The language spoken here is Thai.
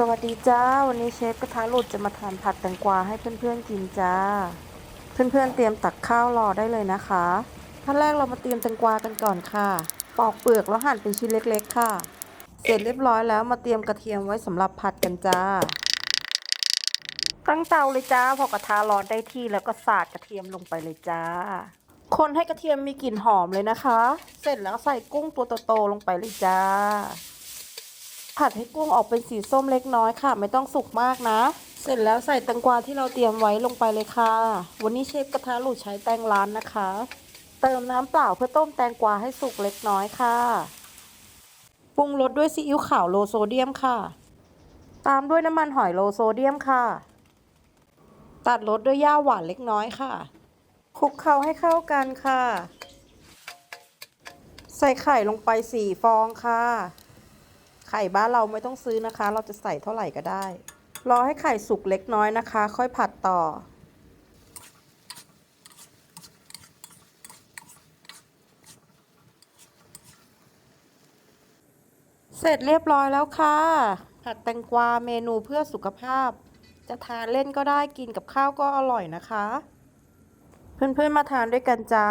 สวัสดีจ้า วันนี้เชฟกระทะหลุดจะมาทานผัดแตงกวาให้เพื่อนๆกินจ้า เพื่อนๆเตรียมตักข้าวรอได้เลยนะคะขั้นแรกเรามาเตรียมแตงกวากันก่อนค่ะ ปอกเปลือกแล้วหั่นเป็นชิ้นเล็กๆ ค่ะ เสร็จเรียบร้อยแล้วมาเตรียมกระเทียมไว้สำหรับผัดกันจ้า ตั้งเตาเลยจ้า พอกระทะร้อนได้ที่แล้วก็สาดกระเทียมลงไปเลยจ้า คนให้กระเทียมมีกลิ่นหอมเลยนะคะ เสร็จแล้วใส่กุ้งตัวโตๆลงไปเลยจ้า ผัดให้กุ้งออกเป็นสีส้มเล็กน้อยค่ะ ไม่ต้องสุกมากนะ เสร็จแล้วใส่แตงกวาที่เราเตรียมไว้ลงไปเลยค่ะ วันนี้เชฟกระทะหลุดใช้แตงร้านนะคะ เติมน้ำเปล่าเพื่อต้มแตงกวาให้สุกเล็กน้อยค่ะปรุงรสด้วยซีอิ๊วขาวโลโซเดียมค่ะ ตามด้วยน้ำมันหอยโลโซเดียมค่ะ ตัดรสด้วยย่าหวานเล็กน้อยค่ะคลุกเคล้าให้เข้ากันค่ะ ใส่ไข่ลงไปสี่ฟองค่ะ ไข่บ้านเราไม่ต้องซื้อนะคะ เราจะใส่เท่าไหร่ก็ได้ รอให้ไข่สุกเล็กน้อยนะคะ ค่อยผัดต่อ เสร็จเรียบร้อยแล้วค่ะ ผัดแตงกวาเมนูเพื่อสุขภาพ จะทานเล่นก็ได้กินกับข้าวก็อร่อยนะคะ เพื่อนๆมาทานด้วยกันจ้า